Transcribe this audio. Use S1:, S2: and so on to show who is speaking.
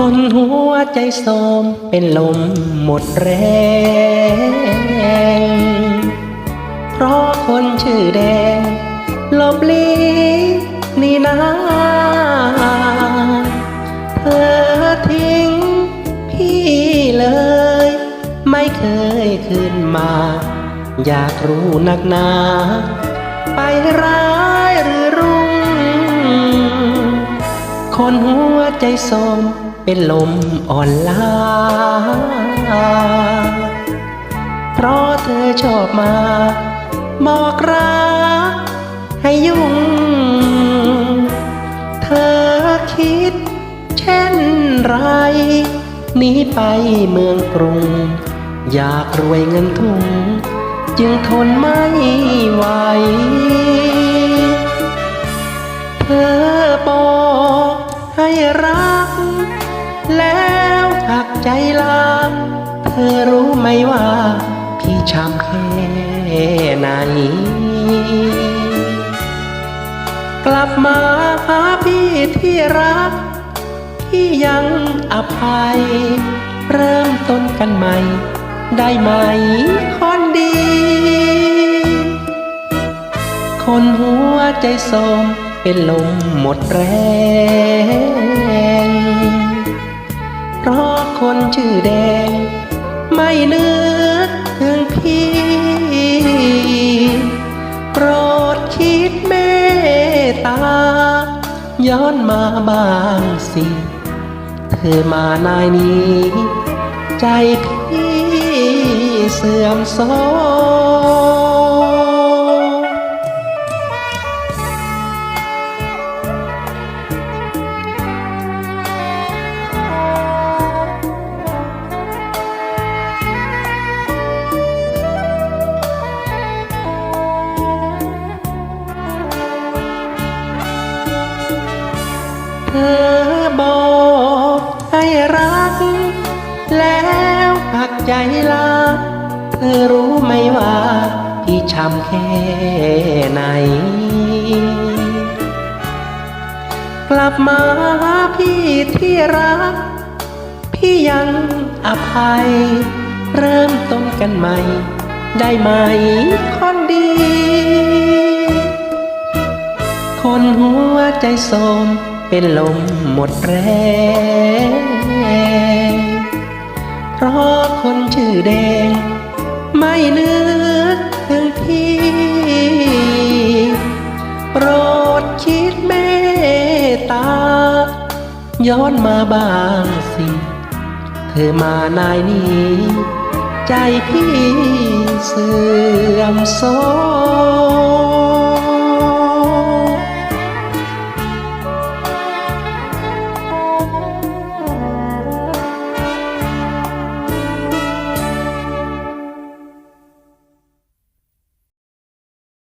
S1: คนหัวใจโสมเป็นลมหมดแรง เพราะคนชื่อแดงหลบลีนี่นาเธอทิ้งพี่เลย ไม่เคยคืนมา อยากรู้นักหนา ไปร้ายหรือรุ่ง คนหัวใจสม เป็นลมอ่อนล้า เพราะเธอชอบมา บอกรักให้ยุ่ง เธอคิดเช่นไรหนีไปเมืองกรุง อยากรวยเงินทุนจึงทนไม่ไหว เธอบอกให้รัก แล้วหักใจลา เธอรู้ไหมว่า พี่ช้ำแค่ไหน กลับมาหาพี่ที่รัก พี่ยังอภัย เริ่มต้นกันใหม่ ได้ไหมคนดี คนหัวใจโสมเป็นลมหมดแรง แดง ไม่นึกถึงพี่ โปรดคิดเมตตา ย้อนมาบ้างสิ เธอมานายนี้ ใจพี่เสื่อมโทรม ใจลาเธอรู้ไหมว่าพี่ช้ำแค่ไหน กลับมาพี่ที่รัก พี่ยังอภัย เริ่มต้นกันใหม่ ได้ไหมคนดี คนหัวใจโสมเป็นลมหมดแรง ชื่อแดง ไม่นึกถึงพี่ โปรดคิดเมตตา ย้อนมาบ้างสิ เธอมานายนี้ ใจพี่เสื่อมโทรม